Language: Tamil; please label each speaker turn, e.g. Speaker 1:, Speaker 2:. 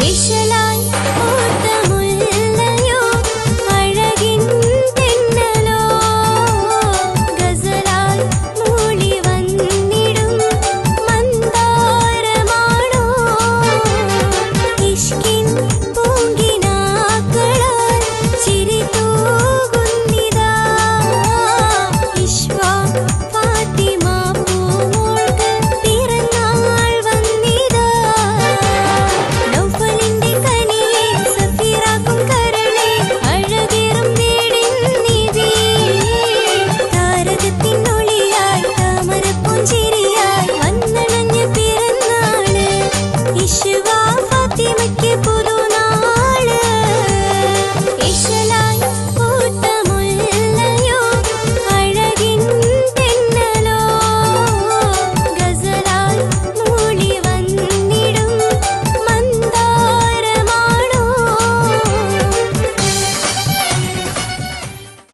Speaker 1: You. பட்டிமைக்கு புரிய